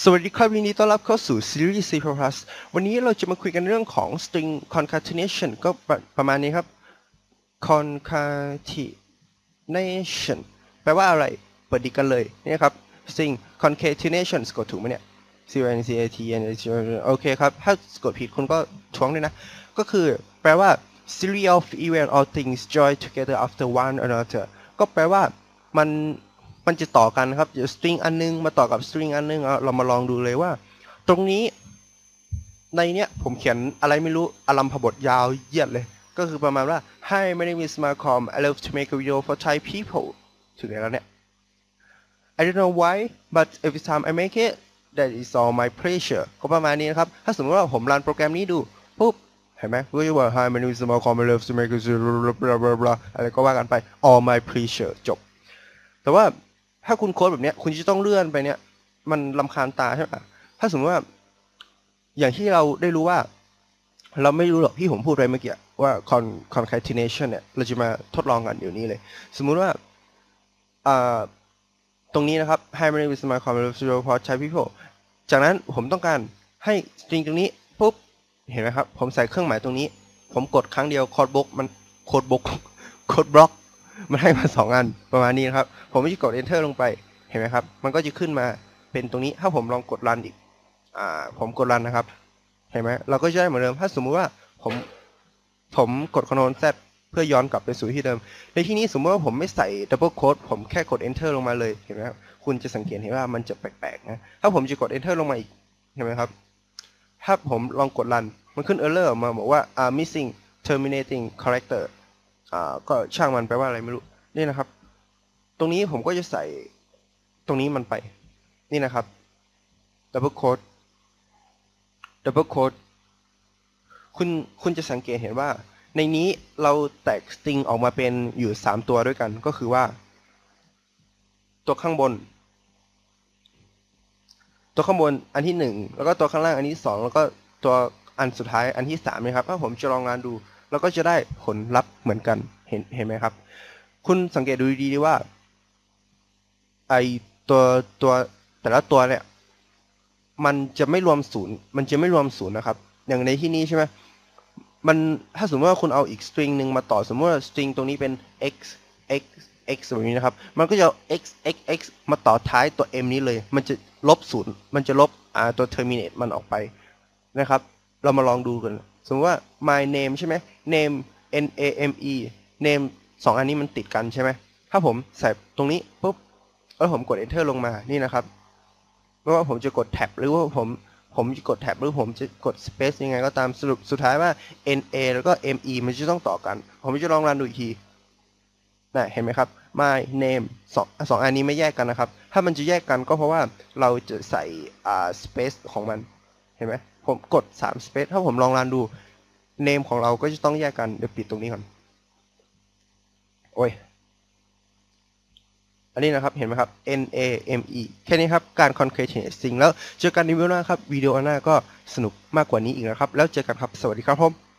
สวัสดีครับยินดีต้อนรับเข้าสู่ซีรีส์ C++. วันนี้เราจะมาคุยกันเรื่องของ string concatenation ก็ประประมาณนี้ครับ concatenation แปลว่าอะไร เปิดดีกันเลยนี่ครับ string concatenation สกดถูกไหมเนี่ย c o n c a t n โอเคครับ ถ้าสกดผิดคุณก็ท้วงด้วยนะ ก็คือแปลว่า series of event or things join together after one another ก็แปลว่ามัน มันจะต่อกันนะครับสตริงอันนึงมาต่อกับสตริงอันนึงเอาเรามาลองดูเลยว่า ตรงนี้ ในเนี้ยผมเขียนอะไรไม่รู้อลัมพบทยาวเยียดเลย ก็คือประมาณว่า Hi my name is Malcolm I love to make a video for Thai people ถึงไหนแล้วเนี่ย I don't know why but every time I make it that is all my pleasure ก็ประมาณนี้นะครับ ถ้าสมมติว่าผมรันโปรแกรมนี้ดูปุ๊บเห็นไหมก็จะว่า Hi my name is Malcolm I love to make a video blah blah blah อะไรก็ว่ากันไป all my pleasure จบ แต่ว่า ถ้าคุณโค้ดแบบเนี้ย คุณจะต้องเลื่อนไปเนี่ยมันลำคาญตาใช่ไหมถ้าสมมติว่า อย่างที่เราได้รู้ว่า เราไม่รู้หรอกที่ผมพูดไปเมื่อกี้ว่า con concatenation เนี่ย เราจะมาทดลองกันเดี๋ยวนี้เลย สมมุติว่าอ่าตรงนี้นะครับ Hi my name is my common zero for Thai people จากนั้นผมต้องการให้สตริงตรงนี้ปุ๊บเห็นไหมครับ ผมใส่เครื่องหมายตรงนี้ ผมกดครั้งเดียวโคดบล็อกมันโคดบล็อกโคดบล็อก มันให้มาสองอันประมาณนี้นะครับ ผมจะกด enter ลงไปเห็นไหมครับ มันก็จะขึ้นมาเป็นตรงนี้ถ้าผมลองกด run อีกอ่าผมกด run นะครับ เห็นไหมเราก็จะได้เหมือนเดิม ถ้าสมมุติว่าผมผมกด Ctrl Z เพื่อย้อนกลับไปสู่ที่เดิม ในที่นี้สมมติว่าผมไม่ใส่ double quote ผมแค่กด enter ลงมาเลยเห็นไหมครับคุณจะสังเกตเห็นว่ามันจะแปลกๆนะถ้าผมจะกด enter ลงมาอีกเห็นไหมครับ ถ้าผมลองกด run มันขึ้น error ออกมาบอกว่า ah missing terminating character อ่าก็ช่างมันแปลว่าอะไรไม่รู้นี่นะครับ ตรงนี้ผมก็จะใส่ตรงนี้มันไป นี่นะครับ double quote double quote คุณคุณจะสังเกตเห็นว่า ในนี้เราแตกสตริงออกมาเป็นอยู่ 3 ตัวด้วยกันก็คือว่า ตัวข้างบน ตัวข้างบนอันที่ 1 แล้วก็ตัวข้างล่างอันที่ 2 แล้วก็ตัวอันสุดท้ายอันที่3นะครับถ้าผมจะลองงานดู เราก็จะได้ผลลัพธ์เหมือนกันเห็นเห็นไหมครับ คุณสังเกตดูดีๆว่าไอตัวตัวแต่ละตัวเนี่ยมันจะไม่รวมศูนย์มันจะไม่รวมศูนย์นะครับ อย่างในที่นี้ใช่ไหมมันถ้าสมมติว่าคุณเอาอีกสตริงหนึ่งมาต่อสมมติว่าสตริงตรงนี้เป็น x x x แบบนี้นะครับ มันก็จะ x x x มาต่อท้ายตัว m นี้เลย มันจะลบศูนย์มันจะลบอ่าตัว terminate มันออกไปนะครับ เรามาลองดูกัน สมมติว่า my name ใช่ไหม name n a m e name สองอันนี้มันติดกันใช่ไหมถ้าผมใส่ตรงนี้ปุ๊บแล้วผมกด enter ลงมานี่นะครับไม่ว่าผมจะกด tab หรือว่าผมผมจะกด tab หรือผมจะกด space ยังไงก็ตามสรุปสุดท้ายว่า na แล้วก็ me มันจะต้องต่อกัน ผมจะลองรันดูอีกทีนะเห็นไหมครับ my name สองสองอันนี้ไม่แยกกันนะครับ ถ้ามันจะแยกกันก็เพราะว่าเราจะใส่อ่า space ของมัน เห็นไหม ผมกด3 space ถ้าผมลองรันดู name ของเราก็จะต้องแยกกัน เดี๋ยวปิดตรงนี้ก่อน โอ้ย อันนี้นะครับ เห็นไหมครับ N A M E แค่นี้ครับ การ concrete สิ่งแล้วเจอกันในวิดีโอหน้าครับ วิดีโอหน้าก็สนุกมากกว่านี้อีกนะครับ แล้วเจอกันครับ สวัสดีครับผม